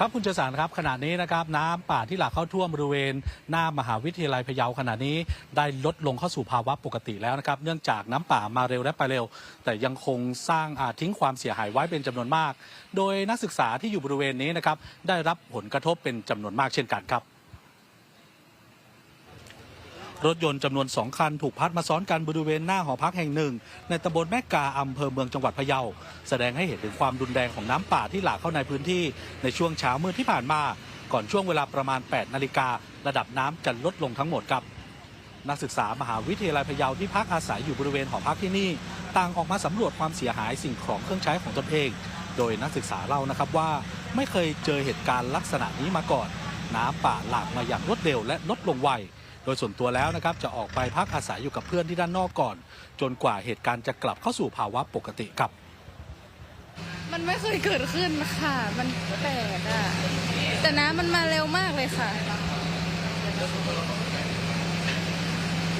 ครับคุณเจสานครับขณะนี้นะครับน้ำป่าที่หลากเข้าท่วมบริเวณ หน้ามหาวิทยาลัยพะเยาขณะนี้ได้ลดลงเข้าสู่ภาวะปกติแล้วนะครับ เนื่องจากน้ำป่ามาเร็วและไปเร็ว แต่ยังคงสร้างอาทิ้งความเสียหายไว้เป็นจำนวนมาก โดยนักศึกษาที่อยู่บริเวณนี้นะครับได้รับผลกระทบเป็นจำนวนมากเช่นกันครับ รถยนต์จำนวน 2 คันถูกพัดมาซ้อนกันบริเวณหน้าหอพักแห่งหนึ่ง ในตำบลแม่กาอำเภอเมืองจังหวัดพะเยา แสดงให้เห็นถึงความรุนแรงของน้ำป่าที่หลากเข้าในพื้นที่ในช่วงเช้ามืดที่ผ่านมา ก่อนช่วงเวลาประมาณ 8 นาฬิการะดับน้ำจะลดลงทั้งหมดครับ นักศึกษามหาวิทยาลัยพะเยาที่พักอาศัยอยู่บริเวณหอพักที่นี่ ต่างออกมาสำรวจความเสียหายสิ่งของเครื่องใช้ของตนเอง โดยนักศึกษาเล่านะครับว่าไม่เคยเจอเหตุการณ์ลักษณะนี้มาก่อน น้ำป่าหลากมาอย่างรวดเร็วและลดลงไว โดยส่วนตัวแล้วนะครับจะออกไปพักอาศัยอยู่กับเพื่อนที่ด้านนอกก่อน จนกว่าเหตุการณ์จะกลับเข้าสู่ภาวะปกติครับ มันไม่เคยเกิดขึ้นค่ะ มันแปลกอะแต่น้ำมันมาเร็วมากเลยค่ะ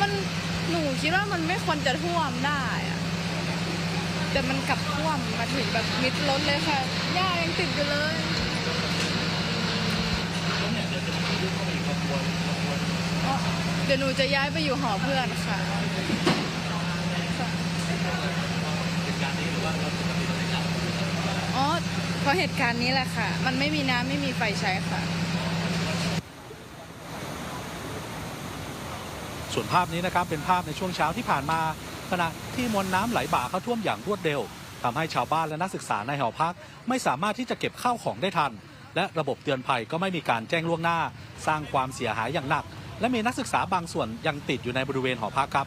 มันหนูคิดว่ามันไม่ควรจะท่วมได้อะแต่มันกลับท่วมมาถึงแบบมิดล้นเลยค่ะหญ้ายังติดอยู่เลยอ๋อ เดี๋ยวหนูจะย้ายไปอยู่หอเพื่อนค่ะอ๋อเพราะเหตุการณ์นี้แหละค่ะ มันไม่มีน้ำไม่มีไฟใช้ค่ะ ส่วนภาพนี้นะครับเป็นภาพในช่วงเช้าที่ผ่านมาขณะที่มวลน้ำไหลบ่าเข้าท่วมอย่างรวดเร็วทำให้ชาวบ้านและนักศึกษาในหอพัก ไม่สามารถที่จะเก็บข้าวของได้ทัน และระบบเตือนภัยก็ไม่มีการแจ้งล่วงหน้า สร้างความเสียหายอย่างหนัก และมีนักศึกษาบางส่วนยังติดอยู่ในบริเวณหอพักครับ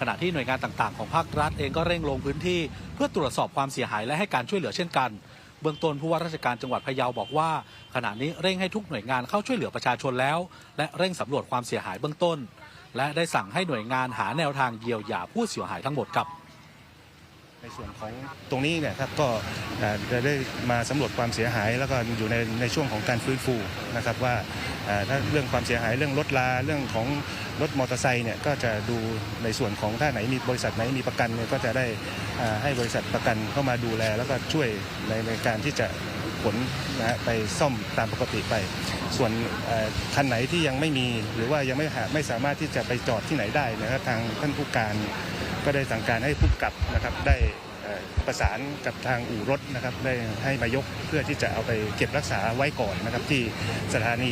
ขณะที่หน่วยงานต่างๆของภาครัฐเองก็เร่งลงพื้นที่ เพื่อตรวจสอบความเสียหายและให้การช่วยเหลือเช่นกัน เบื้องต้นผู้ว่าราชการจังหวัดพะเยาบอกว่า ขณะนี้เร่งให้ทุกหน่วยงานเข้าช่วยเหลือประชาชนแล้ว และเร่งสำรวจความเสียหายเบื้องต้น และได้สั่งให้หน่วยงานหาแนวทางเยียวยาผู้เสียหายทั้งหมดครับ ในส่วนของตรงนี้เนี่ยครับก็จะได้มาสำรวจความเสียหาย แล้วก็อยู่ในในช่วงของการฟื้นฟูนะครับว่าเอ่อถ้าเรื่องความเสียหายเรื่องรถลาเรื่องของรถมอเตอร์ไซค์เนี่ยก็จะดูในส่วนของถ้าไหนมีบริษัทไหนมีประกันเนี่ยก็จะได้ให้บริษัทประกันเข้ามาดูแล แล้วก็ช่วยในในการที่จะขนนะฮะไปซ่อมตามปกติไป ส่วนคันไหนที่ยังไม่มีหรือว่ายังไม่หาไม่สามารถที่จะไปจอดที่ไหนได้นะครับทางท่านผู้การ ก็ได้สั่งการให้ผู้กับนะครับได้ประสานกับทางอู่รถนะครับได้ให้มายกเพื่อที่จะเอาไปเก็บรักษาไว้ก่อนนะครับที่สถานี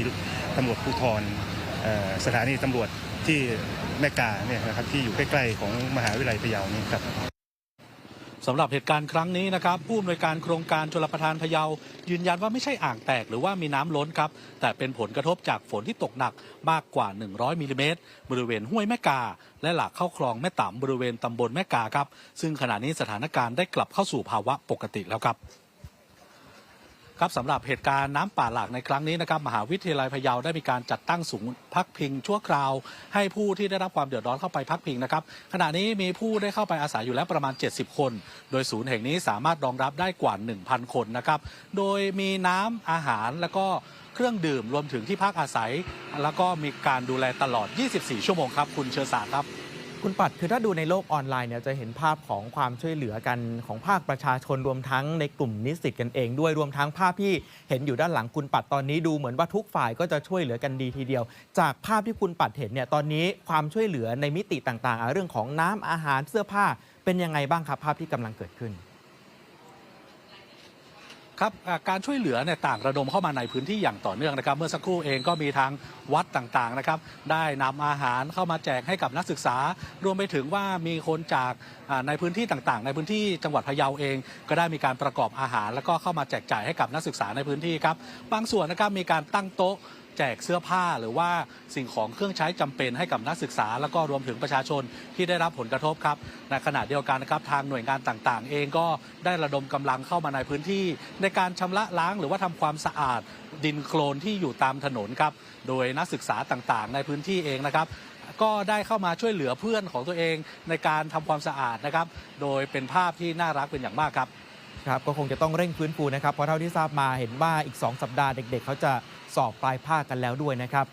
ตำรวจภูธรสถานีตำรวจที่แม่กาเนี่ยนะครับที่อยู่ใกล้ๆของมหาวิทยาลัยพะเยานี่ครับ สำหรับเหตุการณ์ครั้งนี้นะครับ ผู้อำนวยการโครงการชลประทานพะเยา ยืนยันว่าไม่ใช่อ่างแตกหรือว่ามีน้ำล้นครับ แต่เป็นผลกระทบจากฝนที่ตกหนักมากกว่า 100มิลลิเมตรบริเวณห้วยแม่กา และหลากเข้าคลองแม่ต่ำบริเวณตำบลแม่กาครับ ซึ่งขณะนี้สถานการณ์ได้กลับเข้าสู่ภาวะปกติแล้วครับ ครับสำหรับเหตุการณ์น้ำป่าหลากในครั้งนี้นะครับมหาวิทยาลัยพะเยาได้มีการจัดตั้งศูนย์พักพิงชั่วคราว ให้ผู้ที่ได้รับความเดือดร้อนเข้าไปพักพิงนะครับขณะนี้มีผู้ได้เข้าไปอาศัยอยู่แล้วประมาณ 70 คน โดยศูนย์แห่งนี้สามารถรองรับได้กว่า 1,000 คนนะครับโดยมีน้ำอาหารแล้วก็เครื่องดื่มรวมถึงที่พักอาศัย แล้วก็มีการดูแลตลอด 24 ชั่วโมงครับคุณเชอสาครับ คุณปัดคือถ้าดูในโลกออนไลน์เนี่ยจะเห็นภาพของความช่วยเหลือกันของภาคประชาชนรวมทั้งในกลุ่มนิสิตกันเองด้วยรวมทั้งภาพที่เห็นอยู่ด้านหลังคุณปัดตอนนี้ดูเหมือนว่าทุกฝ่ายก็จะช่วยเหลือกันดีทีเดียว จากภาพที่คุณปัดเห็นเนี่ยตอนนี้ความช่วยเหลือในมิติต่างๆ เรื่องของน้ำอาหารเสื้อผ้าเป็นยังไงบ้างครับภาพที่กำลังเกิดขึ้น ครับการช่วยเหลือเนี่ยต่างระดมเข้ามาในพื้นที่อย่างต่อเนื่องนะครับ เมื่อสักครู่เองก็มีทางวัดต่างๆนะครับ ได้นำอาหารเข้ามาแจกให้กับนักศึกษา รวมไปถึงว่ามีคนจากในพื้นที่ต่างๆ ในพื้นที่จังหวัดพะเยาเอง ก็ได้มีการประกอบอาหาร แล้วก็เข้ามาแจกจ่ายให้กับนักศึกษาในพื้นที่ครับ บางส่วนนะครับมีการตั้งโต๊ะแจกเสื้อผ้าหรือว่าสิ่งของเครื่องใช้จำเป็นให้กับนักศึกษา แล้วก็รวมถึงประชาชนที่ได้รับผลกระทบครับในขณะเดียวกันนะครับทางหน่วยงานต่างๆ เองก็ได้ระดมกำลังเข้ามาในพื้นที่ ในการชำระล้างหรือว่าทำความสะอาดดินโคลนที่อยู่ตามถนนครับโดยนักศึกษาต่างๆ ในพื้นที่เองนะครับก็ได้เข้ามาช่วยเหลือเพื่อนของตัวเองในการทำความสะอาดนะครับ โดยเป็นภาพที่น่ารักเป็นอย่างมากครับ ครับ ก็คงจะต้องเร่งฟื้นฟูนะครับ เพราะเท่าที่ทราบมาเห็นว่าอีก 2 สัปดาห์เด็ก ๆ เขาจะ สอบปลายภาคกันแล้วด้วยนะครับ